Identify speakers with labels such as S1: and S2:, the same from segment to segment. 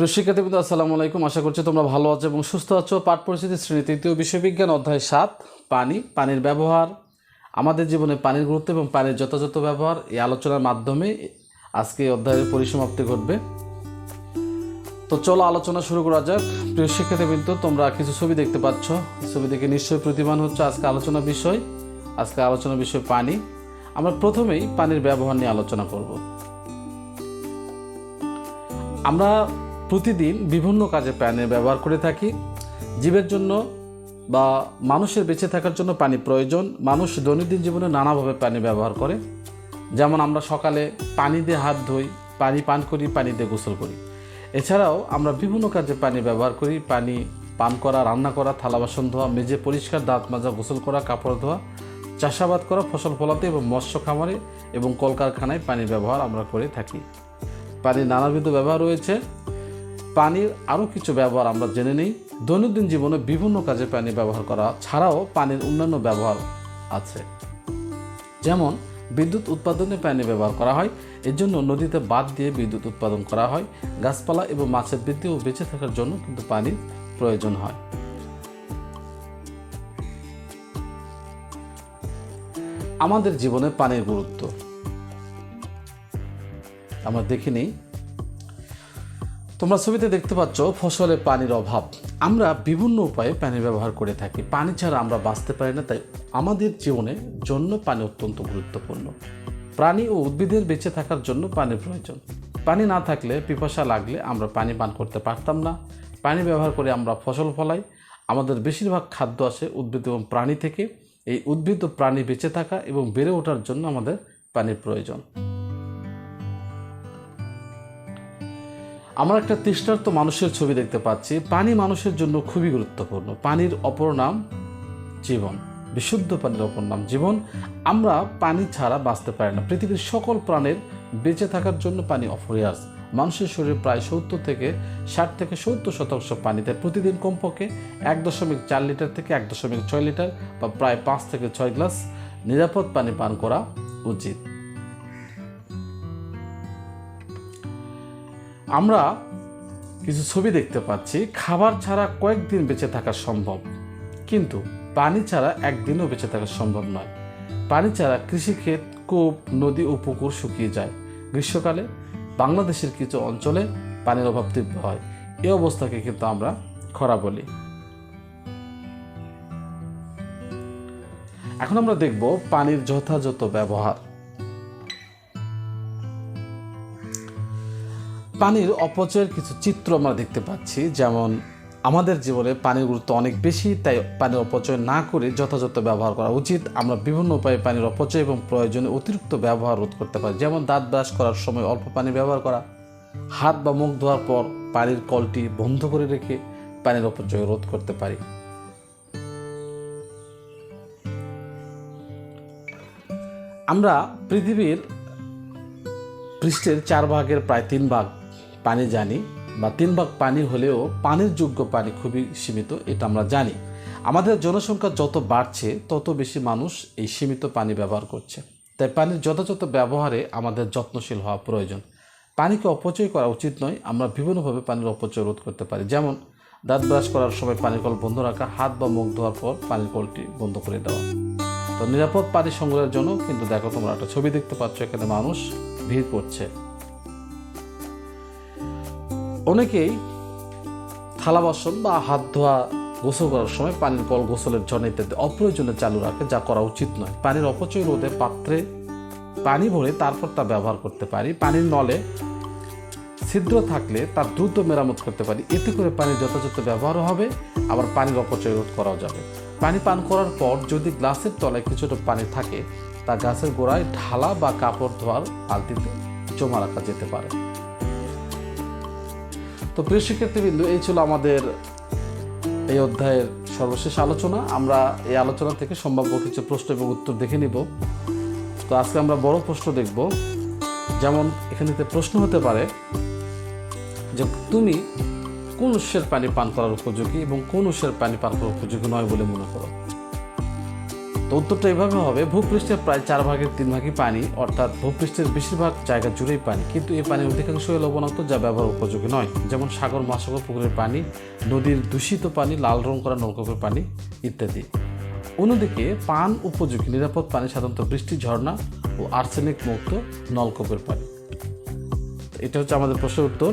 S1: প্রিয় শিক্ষার্থীবৃন্দ আসসালামু আলাইকুম। আশা করছি তোমরা ভালো আছো এবং সুস্থ আছো। পাঠ পরিস্থিতি শ্রেণি তৃতীয় বিশ্ববিজ্ঞান অধ্যায় সাত, পানি, পানির ব্যবহার। আমাদের জীবনে পানির গুরুত্ব এবং পানির যথাযথ ব্যবহার এই আলোচনার মাধ্যমে আজকে অধ্যায়ের পরিসমাপ্তি ঘটবে। তো চলো আলোচনা শুরু করা যাক। প্রিয় শিক্ষার্থীবৃন্দ তোমরা কিছু ছবি দেখতে পাচ্ছ। ছবি দেখে নিশ্চয়ই প্রতিমান হচ্ছে। আজকে আলোচনা বিষয়, আজকে আলোচনা বিষয় পানি। আমরা প্রথমেই পানির ব্যবহার নিয়ে আলোচনা করব। আমরা প্রতিদিন বিভিন্ন কাজে পানির ব্যবহার করে থাকি। জীবের জন্য বা মানুষের বেঁচে থাকার জন্য পানি প্রয়োজন। মানুষ দৈনন্দিন জীবনে নানাভাবে পানি ব্যবহার করে। যেমন আমরা সকালে পানি দিয়ে হাত ধুই, পানি পান করি, পানি দিয়ে গোসল করি। এছাড়াও আমরা বিভিন্ন কাজে পানি ব্যবহার করি। পানি পান করা, রান্না করা, থালা বাসন ধোয়া, মেজে পরিষ্কার দাঁত মাজা, গোসল করা, কাপড় ধোয়া, চাষাবাদ করা, ফসল ফলাতে এবং মৎস্য খামারে এবং কলকারখানায় পানির ব্যবহার আমরা করে থাকি। পানির নানাবিধ ব্যবহার রয়েছে। পানির আরও কিছু ব্যবহার আমরা জেনে নিই। দৈনন্দিন জীবনে বিভিন্ন কাজে পানি ব্যবহার করা ছাড়াও পানির অন্যান্য ব্যবহার আছে। যেমন, বিদ্যুৎ উৎপাদনে পানি ব্যবহার করা হয়, এর জন্য নদীতে বাদ দিয়ে বিদ্যুৎ উৎপাদন করা হয়, গাছপালা এবং মাছের বৃদ্ধি ও বেঁচে থাকার জন্য কিন্তু পানির প্রয়োজন হয়। আমাদের জীবনে পানির গুরুত্ব। আমরা দেখে নিই তোমরা ছবিতে দেখতে পাচ্ছ ফসলে পানির অভাব। আমরা বিভিন্ন উপায়ে পানি ব্যবহার করে থাকি। পানি ছাড়া আমরা বাঁচতে পারি না, তাই আমাদের জীবনে জন্য পানি অত্যন্ত গুরুত্বপূর্ণ। প্রাণী ও উদ্ভিদের বেঁচে থাকার জন্য পানির প্রয়োজন। পানি না থাকলে, পিপাসা লাগলে আমরা পানি পান করতে পারতাম না। পানি ব্যবহার করে আমরা ফসল ফলাই। আমাদের বেশিরভাগ খাদ্য আসে উদ্ভিদ এবং প্রাণী থেকে। এই উদ্ভিদ ও প্রাণী বেঁচে থাকা এবং বেড়ে ওঠার জন্য আমাদের পানির প্রয়োজন। আমরা একটা তৃষ্ণার্ত মানুষের ছবি দেখতে পাচ্ছি। পানি মানুষের জন্য খুবই গুরুত্বপূর্ণ। পানির অপর নাম জীবন। বিশুদ্ধ পানির অপর নাম জীবন। আমরা পানি ছাড়া বাঁচতে পারি না। পৃথিবীর সকল প্রাণের বেঁচে থাকার জন্য পানি অপরিহার্য। মানুষের শরীরে প্রায় সত্তর থেকে ষাট থেকে সত্তর শতাংশ পানিতে প্রতিদিন কমপক্ষে এক দশমিক চার লিটার থেকে এক দশমিক ছয় লিটার বা প্রায় পাঁচ থেকে ছয় গ্লাস নিরাপদ পানি পান করা উচিত। আমরা কিছু ছবি দেখতে পাচ্ছি। খাবার ছাড়া কয়েকদিন বেঁচে থাকা সম্ভব। কিন্তু পানি ছাড়া একদিনও বেঁচে থাকা সম্ভব নয়। পানি ছাড়া কৃষিক্ষেত, কূপ, নদী ও পুকুর শুকিয়ে যায়। গ্রীষ্মকালে বাংলাদেশের কিছু অঞ্চলে পানির অভাব তীব্র হয়। এ অবস্থাকে কিন্তু আমরা খরা বলি। এখন আমরা দেখব পানির যথাযথ ব্যবহার। পানির অপচয়ের কিছু চিত্র আমরা দেখতে পাচ্ছি। যেমন আমাদের জীবনে পানির গুরুত্ব অনেক বেশি, তাই পানির অপচয় না করে যথাযথ ব্যবহার করা উচিত। আমরা বিভিন্ন উপায়ে পানির অপচয় এবং প্রয়োজনে অতিরিক্ত ব্যবহার রোধ করতে পারি। যেমন দাঁত ব্রাশ করার সময় অল্প পানি ব্যবহার করা, হাত বা মুখ ধোয়ার পর পানির কলটি বন্ধ করে রেখে পানির অপচয় রোধ করতে পারি। আমরা পৃথিবীর পৃষ্ঠের চার ভাগের প্রায় তিন ভাগ পানি জানি বা তিন ভাগ পানি হলেও পানির যোগ্য পানি খুবই সীমিত, এটা আমরা জানি। আমাদের জনসংখ্যা যত বাড়ছে, তত বেশি মানুষ এই সীমিত পানি ব্যবহার করছে। তাই পানির যথাযথ ব্যবহারে আমাদের যত্নশীল হওয়া প্রয়োজন। পানিকে অপচয় করা উচিত নয়, আমরা বিভিন্নভাবে পানির অপচয় রোধ করতে পারি। যেমন, দাঁত ব্রাশ করার সময় পানির কল বন্ধ রাখা, হাত বা মুখ ধোয়ার পর পানির কলটি বন্ধ করে দেওয়া। তো নিরাপদ পানি সংগ্রহের জন্য কিন্তু দেখো তোমরা একটা ছবি দেখতে পাচ্ছ, এখানে মানুষ ভিড় করছে। অনেকেই থালা বাসন বা হাত ধোয়া গোসল করার সময় পানির কল গোসলের জন্য ইত্যাদি অপ্রয়োজনে চালু রাখে, যা করা উচিত নয়। পানির অপচয় রোধে পাত্রে পানি ভরে তারপর তা ব্যবহার করতে পারি। পানির নলে ছিদ্র থাকলে তার দ্রুত মেরামত করতে পারি। এতে করে পানির যথাযথ ব্যবহারও হবে, আবার পানির অপচয় রোধ করাও যাবে। পানি পান করার পর যদি গ্লাসের তলায় কিছুটা পানি থাকে, তা গাছের গোড়ায় ঢালা বা কাপড় ধোয়ার বালতিতে জমা রাখা যেতে পারে। তো প্রিয় শিক্ষার্থীবৃন্দ, এই ছিল আমাদের এই অধ্যায়ের সর্বশেষ আলোচনা। আমরা এই আলোচনা থেকে সম্ভাব্য কিছু প্রশ্ন এবং উত্তর দেখে নিব। তো আজকে আমরা বড় প্রশ্ন দেখব। যেমন এখানেতে প্রশ্ন হতে পারে যে, তুমি কোন উৎসের পানি পান করার উপযোগী এবং কোন উৎসের পানি পান করার উপযোগী নয় বলে মনে করো? তো উত্তরটা এভাবে হবে, ভূপৃষ্ঠের প্রায় চার ভাগের তিন ভাগই পানি, অর্থাৎ ভূপৃষ্ঠের বেশিরভাগ জায়গা জুড়েই পানি। কিন্তু এই পানির অধিকাংশই লবণাক্ত, যা ব্যবহার উপযোগী নয়। যেমন সাগর, মহাসাগর, পুকুরের পানি, নদীর দূষিত পানি, লাল রং করা নলকূপের পানি ইত্যাদি। অন্যদিকে, পান উপযোগী, নিরাপদ পানি সাধারণত বৃষ্টি, ঝর্ণা ও আর্সেনিক মুক্ত নলকূপের পানি। এটা হচ্ছে আমাদের প্রশ্নের উত্তর।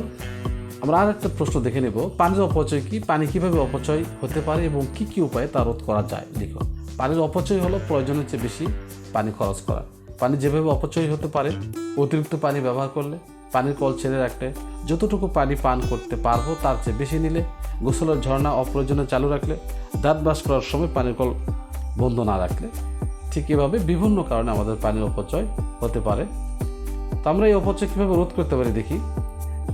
S1: আমরা আর একটা প্রশ্ন দেখে নেব। পানির অপচয় কি? পানি কীভাবে অপচয় হতে পারে এবং কি কি উপায়ে তা রোধ করা যায়? লিখো পানির অপচয় হলো প্রয়োজনের চেয়ে বেশি পানি খরচ করা। পানি যেভাবে অপচয় হতে পারে, অতিরিক্ত পানি ব্যবহার করলে পানির কল ছেড়ে রাখলে যতটুকু পানি পান করতে পারব তার চেয়ে বেশি নিলে গোসলের ঝর্ণা অপ্রয়োজনে চালু রাখলে দাঁত ব্রাশ করার সময় পানির কল বন্ধ না রাখলে। ঠিক এভাবে বিভিন্ন কারণে আমাদের পানির অপচয় হতে পারে। তো আমরা এই অপচয় কীভাবে রোধ করতে পারি দেখি?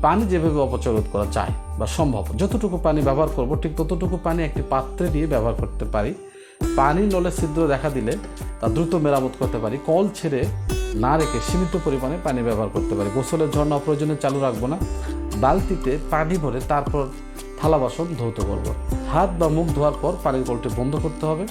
S1: পানি যেভাবে অপচয় রোধ করা যায় বা সম্ভব, যতটুকু পানি ব্যবহার করব ঠিক ততটুকু পানি একটি পাত্রে দিয়ে ব্যবহার করতে পারি। পানি নলে ছিদ্র দেখা দিলে তা দ্রুত মেরামত করতে পারি। কল ছেড়ে না রেখে সীমিত পরিমাণে পানি ব্যবহার করতে পারি। গোসলের ঝর্ণা অপ্রয়োজনে চালু রাখব না। বালতিতে পানি ভরে তারপর থালা বাসন ধৌত করব। হাত বা মুখ ধোয়ার পর পানির কলটি বন্ধ করতে হবে।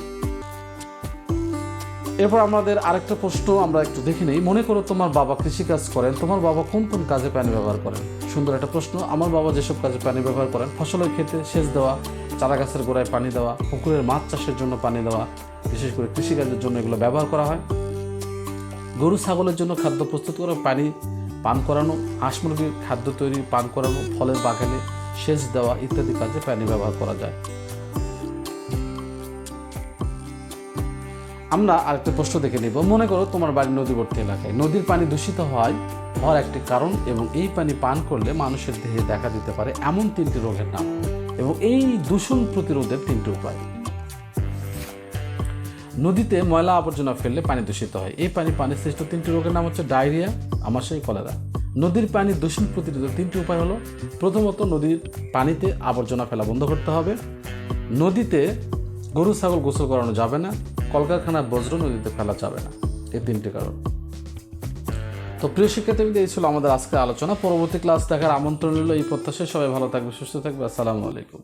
S1: এরপর আমাদের আরেকটা প্রশ্ন আমরা একটু দেখে নেই। মনে করো তোমার বাবা কৃষিকাজ করেন। তোমার বাবা কোন কোন কাজে পানি ব্যবহার করেন? সুন্দর একটা প্রশ্ন। আমার বাবা যেসব কাজে পানি ব্যবহার করেন, ফসলের ক্ষেত্রে সেচ দেওয়া চারা গাছের গোড়ায় পানি দেওয়া, পুকুরের মাছ চাষের জন্য পানি দেওয়া, বিশেষ করে কৃষিকাজের জন্য এগুলো ব্যবহার করা হয়। গরু, ছাগলের জন্য খাদ্য প্রস্তুত করা, পানি পান করানো, হাঁস মুরগির খাদ্য তৈরি, পান করানো, ফলের বাগানে সেচ দেওয়া ইত্যাদি কাজে পানি ব্যবহার করা যায়। আমরা আরেকটা প্রশ্ন দেখে নিব। মনে করো তোমার বাড়ি নদীবর্তী এলাকায়। নদীর পানি দূষিত হয় হওয়ার একটি কারণ এবং এই পানি পান করলে মানুষের দেহে দেখা দিতে পারে এমন তিনটি রোগের নাম। এবং এই দূষণ প্রতিরোধের তিনটি উপায়। নদীতে ময়লা আবর্জনা ফেললে পানি দূষিত হয়। এই পানি পানি সৃষ্ট তিনটি রোগের নাম হচ্ছে ডায়রিয়া, আমাশয়, কলেরা। নদীর পানি দূষণ প্রতিরোধের তিনটি উপায় হলো, প্রথমত নদীর পানিতে আবর্জনা ফেলা বন্ধ করতে হবে। নদীতে গরু, ছাগল গোসল করানো যাবে না, কলকারখানার বজ্র নদীতে ফেলা যাবে না। এই তিনটি কারণ। তো প্রিয় শিক্ষার্থীবৃন্দ এই ছিল আমাদের আজকের আলোচনা। পরবর্তী ক্লাস দেখার আমন্ত্রণ রইল। এই প্রত্যাশায় সবাই ভালো থাকবে, সুস্থ থাকবে। আসসালামু আলাইকুম।